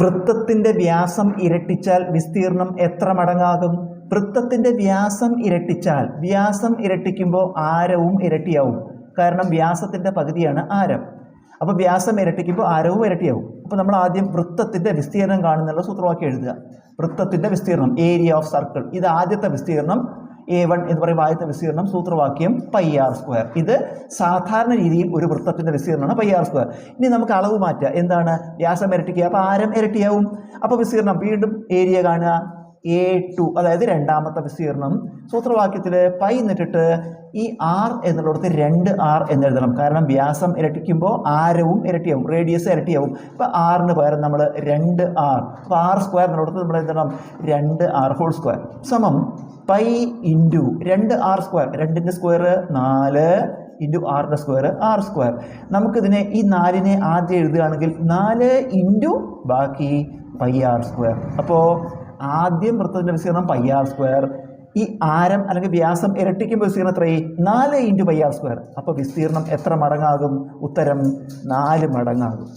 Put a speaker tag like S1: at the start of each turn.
S1: വൃത്തത്തിന്റെ വ്യാസം ഇരട്ടിച്ചാൽ വിസ്തീർണം എത്ര മടങ്ങാകും? വൃത്തത്തിന്റെ വ്യാസം ഇരട്ടിച്ചാൽ വ്യാസം ഇരട്ടിക്കുമ്പോൾ ആരവും ഇരട്ടിയാവും. കാരണം വ്യാസത്തിന്റെ പകുതിയാണ് ആരം. അപ്പോൾ വ്യാസം ഇരട്ടിക്കുമ്പോൾ ആരവും ഇരട്ടിയാവും. അപ്പോൾ നമ്മൾ ആദ്യം വൃത്തത്തിന്റെ വിസ്തീർണം കാണുന്നുള്ള സൂത്രവാക്യം എഴുതുക. വൃത്തത്തിന്റെ വിസ്തീർണം ഏരിയ ഓഫ് സർക്കിൾ ഇത് ആദ്യത്തെ വിസ്തീർണം എ വൺ എന്ന് പറയുമ്പോൾ ആദ്യത്തെ വിസ്തീർണം സൂത്രവാക്യം പൈ ആർ സ്ക്വയർ ഇത് സാധാരണ രീതിയിൽ ഒരു വൃത്തത്തിന്റെ വിസ്തീർണമാണ് പൈ ആർ സ്ക്വയർ ഇനി നമുക്ക് അളവ് മാറ്റുക. എന്താണ്? വ്യാസം ഇരട്ടിക്കുക. അപ്പോൾ ആരം ഇരട്ടിയാവും. അപ്പോൾ വിസ്തീർണം വീണ്ടും ഏരിയ കാണുക. എ ടു അതായത് രണ്ടാമത്തെ വിസ്തീർണം സൂത്രവാക്യത്തിൽ പൈ എന്നിട്ടിട്ട് ഈ ആർ എന്നുള്ളിടത്ത് രണ്ട് ആർ എന്നെഴുതണം കാരണം വ്യാസം ഇരട്ടിക്കുമ്പോൾ ആരവും ഇരട്ടിയാവും. റേഡിയസ് ഇരട്ടിയാവും. അപ്പോൾ ആറിന് പകരം നമ്മൾ രണ്ട് ആർ അപ്പോൾ ആർ സ്ക്വയർ എന്നുള്ളിടത്ത് നമ്മൾ എഴുതണം രണ്ട് ആർ ഹോൾ സ്ക്വയർ സമം പൈ ഇന്റു രണ്ട് ആർ സ്ക്വയർ രണ്ടിന്റെ സ്ക്വയർ നാല് ഇന്റു ആറിന്റെ സ്ക്വയർ ആർ സ്ക്വയർ നമുക്കിതിനെ ഈ നാലിനെ ആദ്യം എഴുതുകയാണെങ്കിൽ നാല് ഇന്റു ബാക്കി പൈ ആർ സ്ക്വയർ അപ്പോൾ ആദ്യം വൃത്തത്തിന്റെ വിസ്തീർണം പൈ ആർ സ്ക്വയർ ഈ ആരം അല്ലെങ്കിൽ വ്യാസം ഇരട്ടിക്കുമ്പോൾ വിസ്തീർണം എത്രയായി? നാല് ഇന്റു പൈ ആർ സ്ക്വയർ അപ്പോൾ വിസ്തീർണം എത്ര മടങ്ങാകും? ഉത്തരം നാല് മടങ്ങാകും.